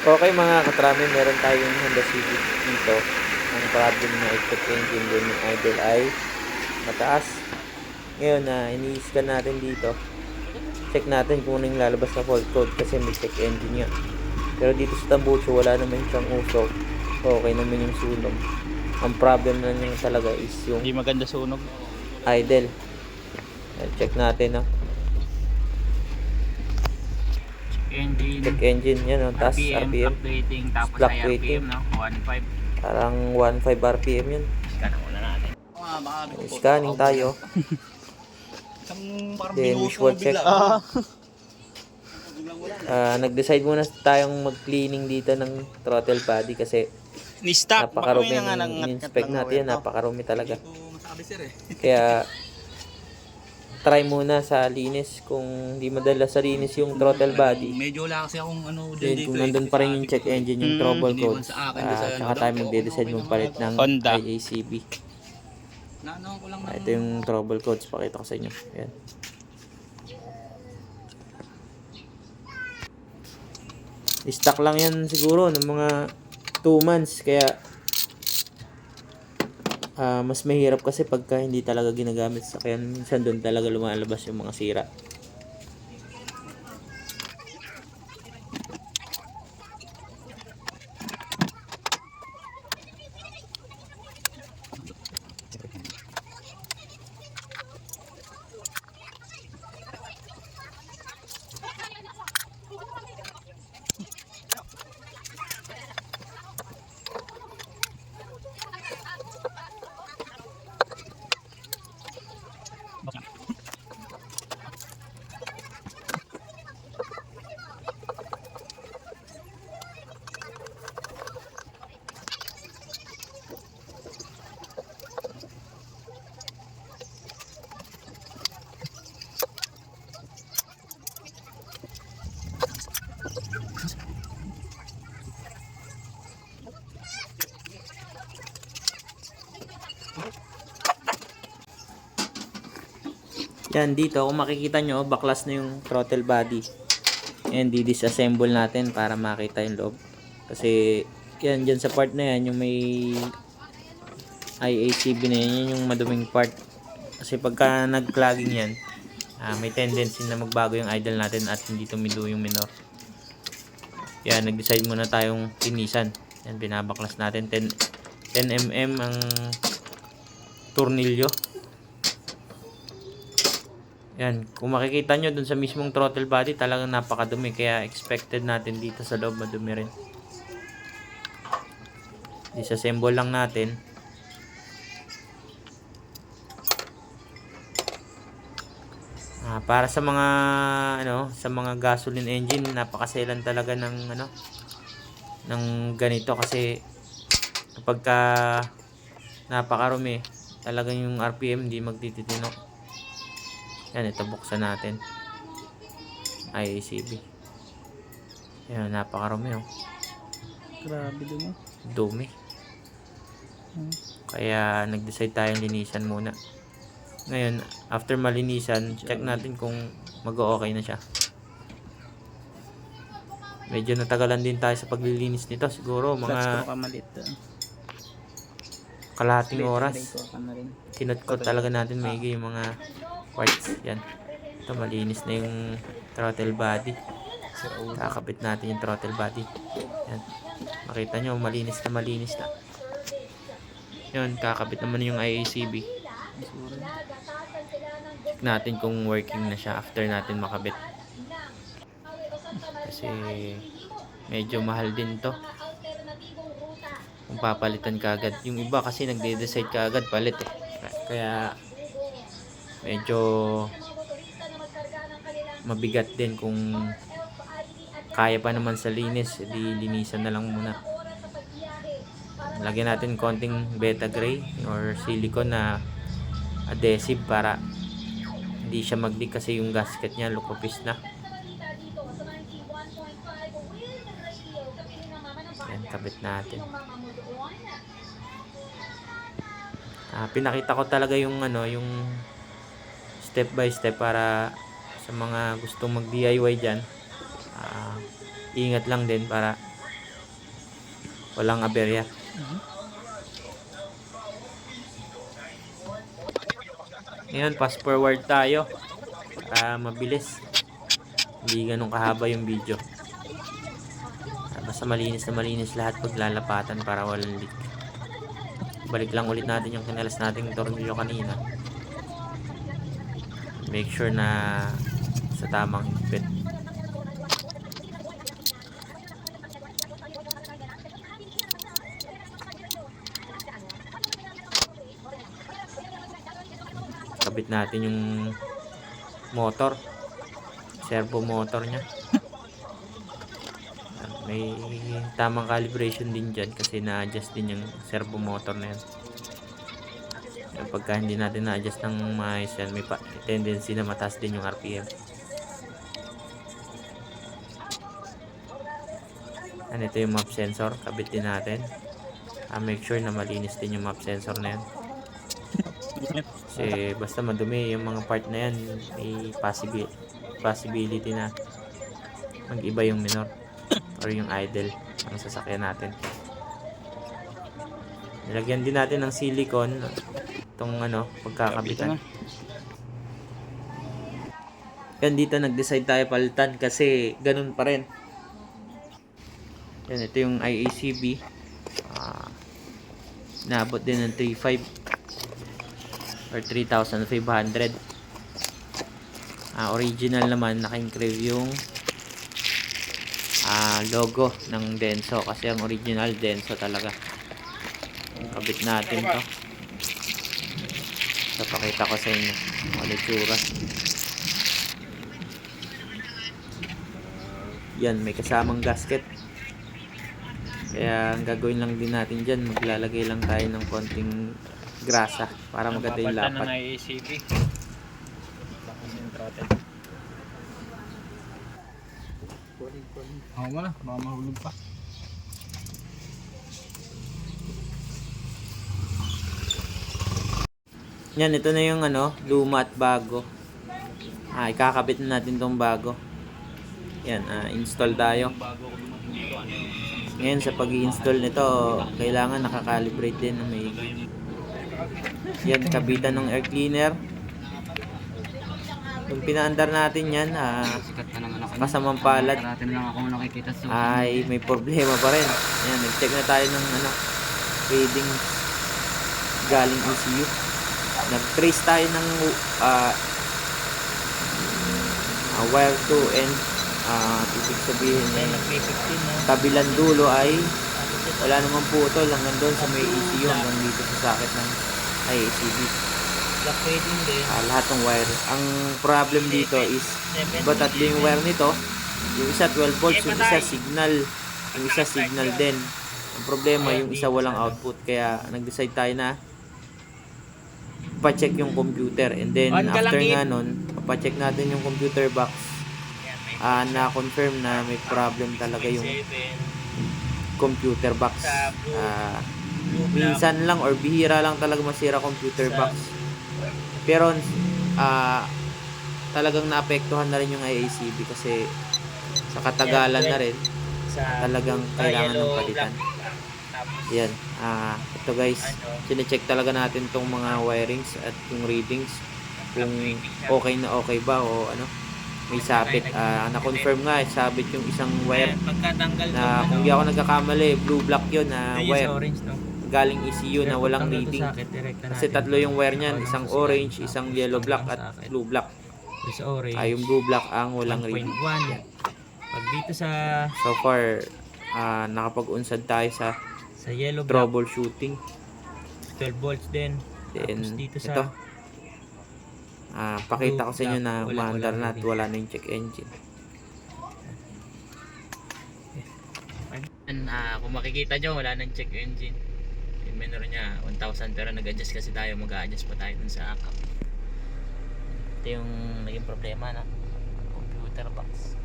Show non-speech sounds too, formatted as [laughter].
Okay mga katrami, meron tayong Honda Civic dito. Ang problem na electric engine din yung idle ay mataas. Ngayon na ini-scan natin dito. Check natin kung ano yung lalabas na fault code kasi may check engine nga. Pero dito sa Tambucho wala naman siyang usok. Okay naman yung sunog. Ang problem na niya talaga is yung Hindi maganda sunog. idle. Check natin ah. Engine. Check engine yan oh. Taas RPM, RPM. fluctuating, tapos Fluctuating. ay RPM, no? 1.5. Parang 1.5 RPM yun. Scan muna natin. Scanning tayo. [laughs] Isang parang Then visual mo check. Ah, nag-decide muna tayong mag-cleaning dito ng throttle body kasi Ni-stop. napakarumi ng in-inspect natin. Napakarumi talaga. Eh. Kaya try muna sa linis kung di madala sa linis yung throttle body. Medyo wala kasi akong ano Then dito kung eh. nandun pa rin yung check engine, yung Mm, trouble iniwan codes, sa akin ah, doon sa tsaka ano, tayo magde-decide magpalit naman ng Honda. IACB. Lang Ah, ito yung trouble codes, pakita ko sa inyo. Ayan. Stock lang yan siguro ng mga 2 months kaya ah, mas mahirap kasi pagka hindi talaga ginagamit sa kaya minsan doon talaga lumalabas yung mga sira. Yan dito kung makikita nyo baklas na yung throttle body. And di-disassemble natin para makita yung loob. Kasi yan dyan sa part na yan yung may IACB na yan, yun yung maduming part. Kasi pagka nag-clogging yan, ah, may tendency na magbago yung idle natin at hindi tumido yung minor. Yan, nag-decide muna tayong tinisan. Yan, binabaklas natin. 10, 10 mm ang tornilyo. Yan, kung makikita nyo dun sa mismong throttle body, talagang napakadumi. Kaya expected natin dito sa loob madumi rin. Disassemble lang natin. Ah, para sa mga ano, sa mga gasoline engine, napakaselan talaga ng ano ng ganito kasi kapag ka napakarumi, talagang yung RPM hindi magtititino. Yan, ito buksan natin. IACB. Yan, napakarumi oh. Grabe dun. Dumi. Kaya nag-decide tayong linisan muna. Ngayon, after malinisan, check natin kung mag-okay na siya. Medyo natagalan din tayo sa paglilinis nito. Siguro Clutch ko mga ka malit. Kalahating oras. Kinot ko talaga natin maigi yung mga parts. Yan. Ito, malinis na yung throttle body. Kakabit natin yung throttle body. Yan. Makita nyo, malinis na malinis na. Yun, kakabit naman yung IACB. Check natin kung working na siya after natin makabit. Kasi medyo mahal din to. Kung papalitan ka agad. Yung iba kasi nagde-decide ka agad palit eh. Kaya medyo mabigat din kung kaya pa naman sa linis, di linisan na lang muna. Lagyan natin konting beta gray or silicone na adhesive para hindi siya mag-leak kasi yung gasket niya lukopis na. Kabit natin. Ah, pinakita ko talaga yung ano, yung step by step para sa mga gustong mag DIY diyan. Ah, ingat lang din para Walang aberya. Ngayon, fast forward tayo. Para mabilis. Hindi ganun kahaba yung video. Basta malinis na malinis lahat paglalapatan para walang leak. Balik lang ulit natin yung kinalas nating tornilyo kanina. Make sure na sa tamang higpit. Kabit natin yung motor. Servo motor niya. May tamang calibration din dyan kasi na-adjust din yung servo motor na yan. Kaya pagka hindi natin na-adjust ng maayos yan, may tendency na mataas din yung RPM. Ano ito yung map sensor, kabit din natin. Ah, make sure na malinis din yung map sensor na yan. Kasi basta madumi yung mga part na yan, may possibility, possibility na mag-iba yung minor or yung idle ng sasakyan natin. Nilagyan din natin ng silicone itong ano, pagkakabitan. Yan dito nag-decide tayo palitan kasi ganun pa rin. Yan, ito yung IACB. Ah, naabot din ng 3.5 or 3,500. Ah, original naman, naka-engrave yung ah, logo ng Denso kasi ang original Denso talaga. Kabit natin to. So, pakita ko sa inyo ang itsura. Yan, may kasamang gasket. Kaya ang gagawin lang din natin dyan, maglalagay lang tayo ng konting grasa para maganda yung lapat. ng IACB. Ako mo na, baka mahulog pa. Yan, ito na yung ano, luma at bago. Ah, ikakabit na natin tong bago. Yan, ah, install tayo. Ngayon, sa pag install nito, kailangan nakakalibrate din na may... Yan, kabitan ng air cleaner. Kung pinaandar natin yan, ah, Sikat na naman ako. kasamang palad, Karate na lang ako nakikita sa... ay may problema pa rin. Yan, nag-check na tayo ng ano, reading galing ECU. Nag-trace tayo ng ah, ah, wire to end. Ah, ibig sabihin Then, nag-May 15 no? kabilang dulo ay wala namang putol hanggang doon sa may ECU hanggang dito sa socket ng IACB. Black fading din. Ah, lahat ng wire. Ang problem dito is iba tatlo yung wire nito. Yung isa 12 volts, yung isa signal. Yung isa signal din. Ang problema, yung isa walang output. Kaya nag-decide tayo na pa-check yung computer. And then, after nga nun, pa-check natin yung computer box. Ah, na-confirm na may problem talaga yung 7. computer box. Ah, black. minsan lang or bihira lang talaga masira computer box. Pero ah talagang naapektuhan na rin yung IACB kasi sa katagalan na rin Sa talagang kailangan ng palitan. Yan. Ah, ito guys, ano, sine-check talaga natin tong mga wirings at yung readings kung okay na okay ba o ano may sabit. Ah, na-confirm nga, sabit yung isang wire na kung ano, di ako nagkakamali, blue black yun na sa wire. Galing ECU na walang direkta Kasi tatlo yung wire niyan, isang sa orange, isang yellow black at blue black. Sa orange. Ah, yung blue black ang walang reading. 1.1. Pag dito sa So far, ah, nakapag-unsad tayo sa sa yellow black, troubleshooting. 12 volts din. Then, Tapos dito sa ito. Ah, pakita ko sa inyo na umaandar na at wala na yung check engine. Yan, ah, kung makikita nyo, wala nang check engine. Minor niya, 1,000 pero nag-adjust kasi tayo, mag-adjust pa tayo dun sa akap. Ito yung naging problema na computer box.